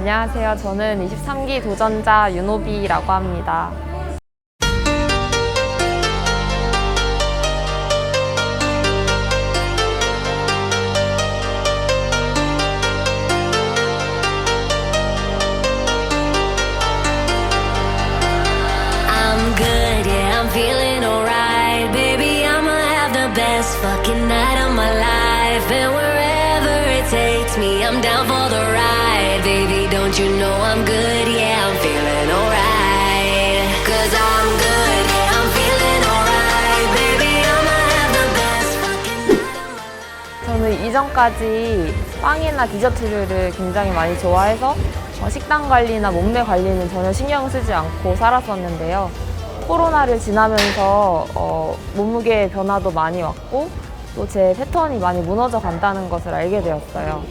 안녕하세요. 저는 23기 도전자 윤호비라고 합니다. 저는 이전까지 빵이나 디저트류를 굉장히 많이 좋아해서 어, 식단 관리나 몸매 관리는 전혀 신경 쓰지 않고 살았었는데요. 코로나를 지나면서 어, 몸무게 변화도 많이 왔고 또 제 패턴이 많이 무너져 간다는 것을 알게 되었어요.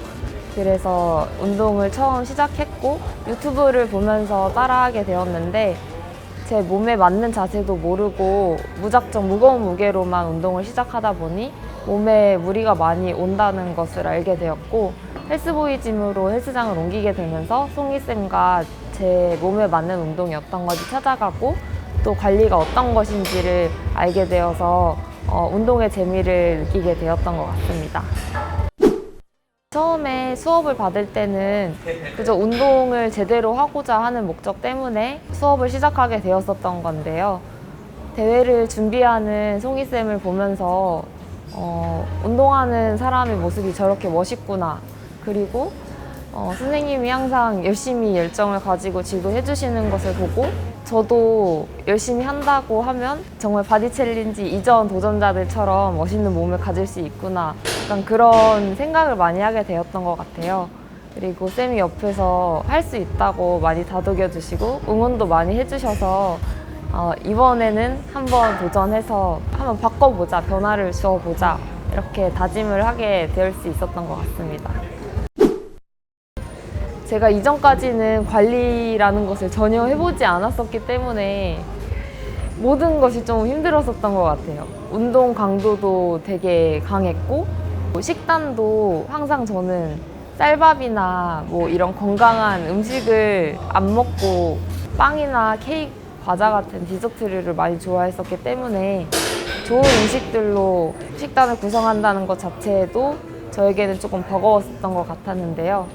그래서 운동을 처음 시작했고 유튜브를 보면서 따라하게 되었는데 제 몸에 맞는 자세도 모르고 무작정 무거운 무게로만 운동을 시작하다 보니 몸에 무리가 많이 온다는 것을 알게 되었고 헬스보이 짐으로 헬스장을 옮기게 되면서 송이쌤과 제 몸에 맞는 운동이 어떤 건지 찾아가고 또 관리가 어떤 것인지를 알게 되어서 어, 운동의 재미를 느끼게 되었던 것 같습니다. 처음에 수업을 받을 때는 그저 운동을 제대로 하고자 하는 목적 때문에 수업을 시작하게 되었었던 건데요. 대회를 준비하는 송이쌤을 보면서 어, 운동하는 사람의 모습이 저렇게 멋있구나. 그리고 어, 선생님이 항상 열심히 열정을 가지고 지도해 주시는 것을 보고 저도 열심히 한다고 하면 정말 바디 챌린지 이전 도전자들처럼 멋있는 몸을 가질 수 있구나. 약간 그런 생각을 많이 하게 되었던 것 같아요. 그리고 쌤이 옆에서 할 수 있다고 많이 다독여 주시고 응원도 많이 해주셔서 어, 이번에는 한번 도전해서 한번 바꿔보자, 변화를 주어보자 이렇게 다짐을 하게 될 수 있었던 것 같습니다. 제가 이전까지는 관리라는 것을 전혀 해보지 않았었기 때문에 모든 것이 좀 힘들었었던 것 같아요. 운동 강도도 되게 강했고 식단도 항상 저는 쌀밥이나 뭐 이런 건강한 음식을 안 먹고 빵이나 케이크, 과자 같은 디저트류를 많이 좋아했었기 때문에 좋은 음식들로 식단을 구성한다는 것 자체도 저에게는 조금 버거웠었던 것 같았는데요.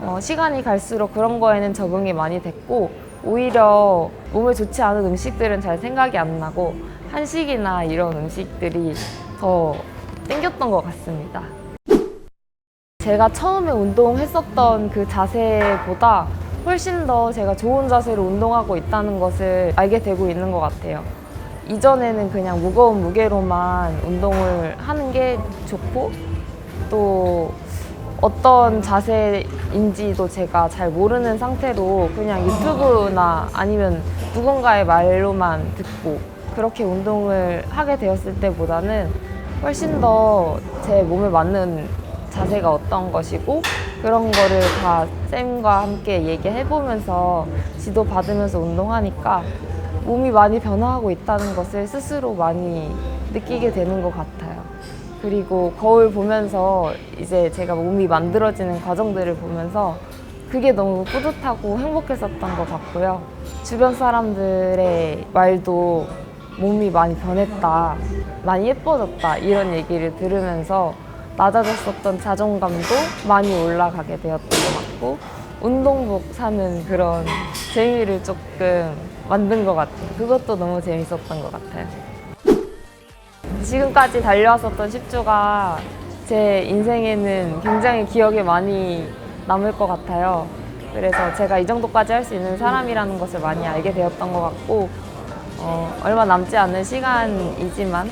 어, 시간이 갈수록 그런 거에는 적응이 많이 됐고 오히려 몸에 좋지 않은 음식들은 잘 생각이 안 나고 한식이나 이런 음식들이 더 땡겼던 것 같습니다. 제가 처음에 운동했었던 그 자세보다 훨씬 더 제가 좋은 자세로 운동하고 있다는 것을 알게 되고 있는 것 같아요. 이전에는 그냥 무거운 무게로만 운동을 하는 게 좋고 또 어떤 자세인지도 제가 잘 모르는 상태로 그냥 유튜브나 아니면 누군가의 말로만 듣고 그렇게 운동을 하게 되었을 때보다는 훨씬 더 제 몸에 맞는 자세가 어떤 것이고 그런 거를 다 쌤과 함께 얘기해 보면서 지도 받으면서 운동하니까 몸이 많이 변화하고 있다는 것을 스스로 많이 느끼게 되는 것 같아요. 그리고 거울 보면서 이제 제가 몸이 만들어지는 과정들을 보면서 그게 너무 뿌듯하고 행복했었던 것 같고요. 주변 사람들의 말도 몸이 많이 변했다, 많이 예뻐졌다, 이런 얘기를 들으면서 낮아졌었던 자존감도 많이 올라가게 되었던 것 같고, 운동복 사는 그런 재미를 조금 만든 것 같아요. 그것도 너무 재밌었던 것 같아요. 지금까지 달려왔었던 10주가 제 인생에는 굉장히 기억에 많이 남을 것 같아요. 그래서 제가 이 정도까지 할 수 있는 사람이라는 것을 많이 알게 되었던 것 같고, 어, 얼마 남지 않은 시간이지만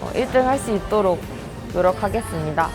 어, 1등 할 수 있도록 노력하겠습니다.